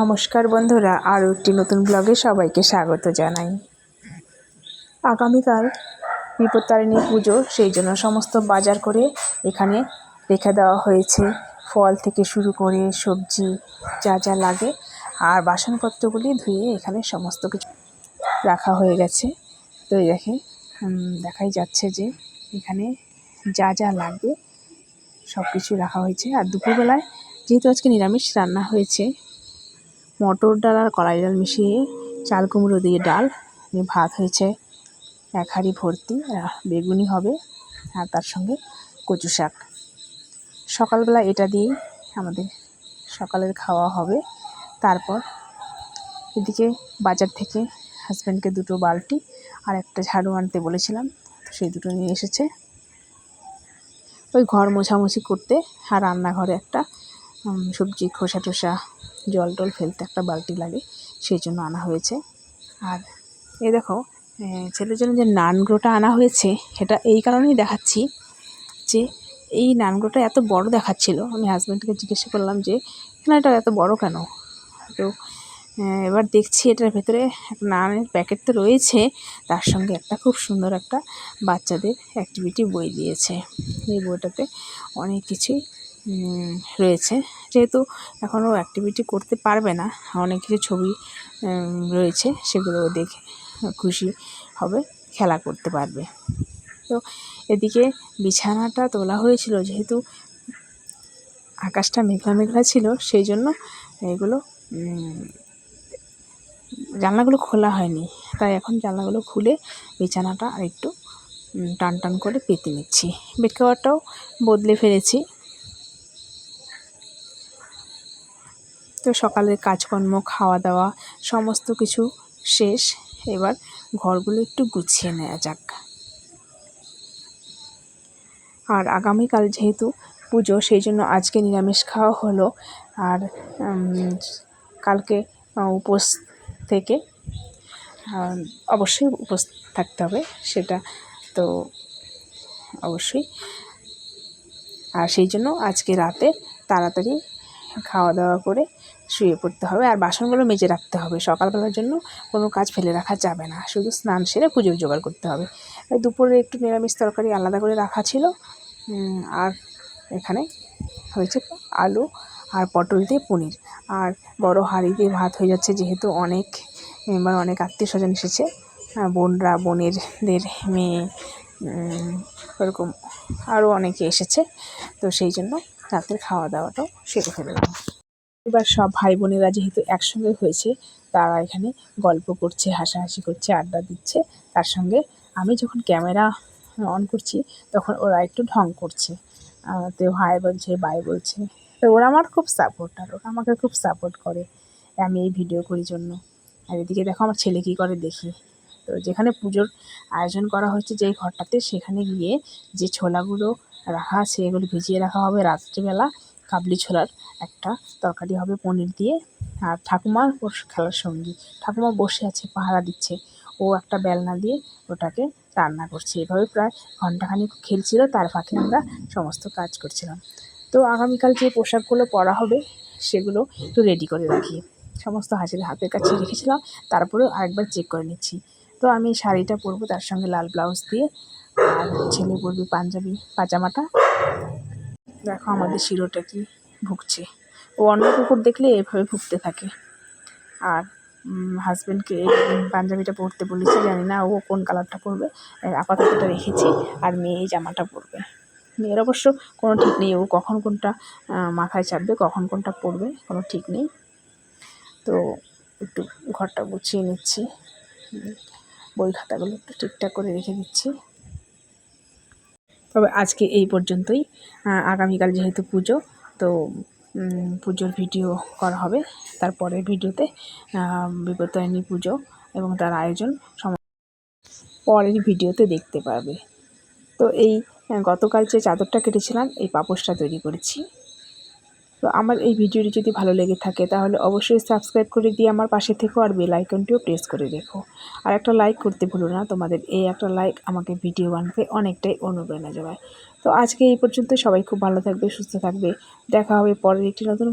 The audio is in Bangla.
নমস্কার বন্ধুরা, আরও একটি নতুন ব্লগে সবাইকে স্বাগত জানাই। আগামীকাল বিপত্তারিণী পুজো, সেই জন্য সমস্ত বাজার করে এখানে রেখে দেওয়া হয়েছে। ফল থেকে শুরু করে সবজি যা যা লাগে, আর বাসনপত্রগুলি ধুয়ে এখানে সমস্ত কিছু রাখা হয়ে গেছে। তো দেখে দেখাই যাচ্ছে যে এখানে যা যা লাগবে সব কিছু রাখা হয়েছে। আর দুপুরবেলায় যেহেতু আজকে নিরামিষ রান্না হয়েছে মটর ডাল আর কলাই ডাল মিশিয়ে চাল কুমড়ো দিয়ে ডাল ভাত হয়েছে। এক হাঁড়ি ভর্তি বেগুনি হবে আর তার সঙ্গে কচু শাক। সকালবেলা এটা দিয়েই আমাদের সকালের খাওয়া হবে। তারপর এদিকে বাজার থেকে হাজব্যান্ডকে দুটো বালতি আর একটা ঝাড়ু আনতে বলেছিলাম সেই দুটো নিয়ে এসেছে। ওই ঘর মোছামুছি করতে আর রান্নাঘরে একটা সবজি, খোসা টোসা, জল টল ফেলতে একটা বালতি লাগে, সেই জন্য আনা হয়েছে। আর এ দেখো ছেলের জন্য যে নানগ্রোটা আনা হয়েছে, সেটা এই কারণেই দেখাচ্ছি যে এই নানগ্রোটা এত বড় দেখাচ্ছিল। আমি হাজব্যান্ডকে জিজ্ঞাসা করলাম যে, কেন এটা এত বড় কেন? তো এবার দেখছি এটার ভেতরে নানের প্যাকেট তো রয়েছে, তার সঙ্গে একটা খুব সুন্দর একটা বাচ্চাদের অ্যাক্টিভিটি বই দিয়েছে। এই বইটাতে অনেক কিছুই রয়েছে। যেহেতু এখনও অ্যাক্টিভিটি করতে পারবে না, অনেক কিছু ছবি রয়েছে, সেগুলো দেখে খুশি হবে, খেলা করতে পারবে। তো এদিকে বিছানাটা তোলা হয়েছিল, যেহেতু আকাশটা মেঘলা মেঘলা ছিল, সেই জন্য এগুলো জানলাগুলো খোলা হয়নি। তাই এখন জানলাগুলো খুলে বিছানাটা আরেকটু টান টান করে পেতে নিচ্ছি। বেড কাভারটাও বদলে ফেলেছি। তো সকালের কাজকর্ম খাওয়া দাওয়া সমস্ত কিছু শেষ। এবার ঘরগুলো একটু গুছিয়ে নেওয়া যাক। আর আগামীকাল যেহেতু পুজো, সেই জন্য আজকে নিরামিষ খাওয়া হলো। আর কালকে উপোস থেকে অবশ্যই উপোস থাকতে হবে, সেটা তো অবশ্যই। আর সেই জন্য আজকে রাতে তাড়াতাড়ি খাওয়া দাওয়া করে শুয়ে পড়তে হবে আর বাসনগুলো মেজে রাখতে হবে। সকালবেলার জন্য কোনো কাজ ফেলে রাখা যাবে না। শুধু স্নান সেরে পুজোর জোগাড় করতে হবে। দুপুরে একটু নিরামিষ তরকারি আলাদা করে রাখা ছিল। আর এখানে হয়েছে আলু আর পটল দিয়ে পনির। আর বড় হাঁড়ি দিয়ে ভাত হয়ে যাচ্ছে যেহেতু অনেক মেম্বার অনেক আত্মীয় স্বজন এসেছে বোনরা বোনেরদের মেয়ে ওরকম আরও অনেকে এসেছে। তো সেই জন্য রাতের খাওয়া দাওয়াটাও সেরে ফেললাম এবার সব ভাই বোনেরা যেহেতু একসঙ্গে হয়েছে, তারা এখানে গল্প করছে, হাসাহাসি করছে, আড্ডা দিচ্ছে। তার সঙ্গে আমি যখন ক্যামেরা অন করছি, তখন ওরা একটু ঢং করছে। তো হাই বলছে, বাই বলছে। তো ওরা আমার খুব সাপোর্টার ওরা আমাকে খুব সাপোর্ট করে আমি এই ভিডিও করি জন্য। আর এদিকে দেখো আমার ছেলে কী করে দেখি। তো যেখানে পুজোর আয়োজন করা হচ্ছে যেই ঘরটাতে, সেখানে গিয়ে যে ছোলাগুলো রাখা আছে, এগুলো ভিজিয়ে রাখা হবে। রাত্রিবেলা কাবলি ছোলার একটা তরকারি হবে পনির দিয়ে। আর ঠাকুমা ওর খেলার সঙ্গী। ঠাকুমা বসে আছে, পাহারা দিচ্ছে। ও একটা বেলনা দিয়ে ওটাকে রান্না করছে। এভাবে প্রায় ঘন্টাখানিক খেলছিল, তার ফাঁকে আমরা সমস্ত কাজ করছিলাম। তো আগামীকাল যে পোশাকগুলো পরা হবে, সেগুলো একটু রেডি করে রাখি। সমস্ত হাজির হাতের কাছে রেখেছিলাম, তারপরেও আরেকবার চেক করে নিচ্ছি। তো আমি শাড়িটা পরবো, তার সঙ্গে লাল ব্লাউজ দিয়ে। আর ছেলে পরবি পাঞ্জাবি, পাজামাটা। দেখো আমাদের শিরোটা কি ভুগছে। ও অন্য কুকুর দেখলে এভাবে ভুগতে থাকে। আর হাজব্যান্ডকে পাঞ্জাবিটা পরতে বলেছি, জানি না ও কোন কালারটা পরবে। আপাতত রেখেছি, আর মেয়ে এই জামাটা পরবে। মেয়ের অবশ্য কোনো ঠিক নেই, ও কখন কোনটা মাথায় চাপবে, কখন কোনটা পরবে, কোনো ঠিক নেই। তো একটু ঘরটা গুছিয়ে নিচ্ছি। বই খাতাগুলো একটু ঠিকঠাক করে রেখে দিচ্ছি। তবে আজকে এই পর্যন্তই। আগামীকাল যেহেতু পুজো, তো পুজোর ভিডিও করা হবে। তারপরের ভিডিওতে বিপত্তারিণী পুজো এবং তার আয়োজন সম পরের ভিডিওতে দেখতে পাবে তো এই, গতকাল যে চাদরটা কেটেছিলাম, এই পাপোশটা তৈরি করেছি। তো আমার এই ভিডিওটি যদি ভালো লেগে থাকে, তাহলে অবশ্যই সাবস্ক্রাইব করে দিয়ে আমার পাশে থেকো আর বেল আইকনটিও প্রেস করে রেখো। আর একটা লাইক করতে ভুলো না, তোমাদের এই একটা লাইক আমাকে ভিডিও বানাতে অনেকটাই অনুপ্রেরণা যোগায়। তো আজকে এই পর্যন্ত সবাই খুব ভালো থাকবে, সুস্থ থাকবে। দেখা হবে পরের একটি নতুন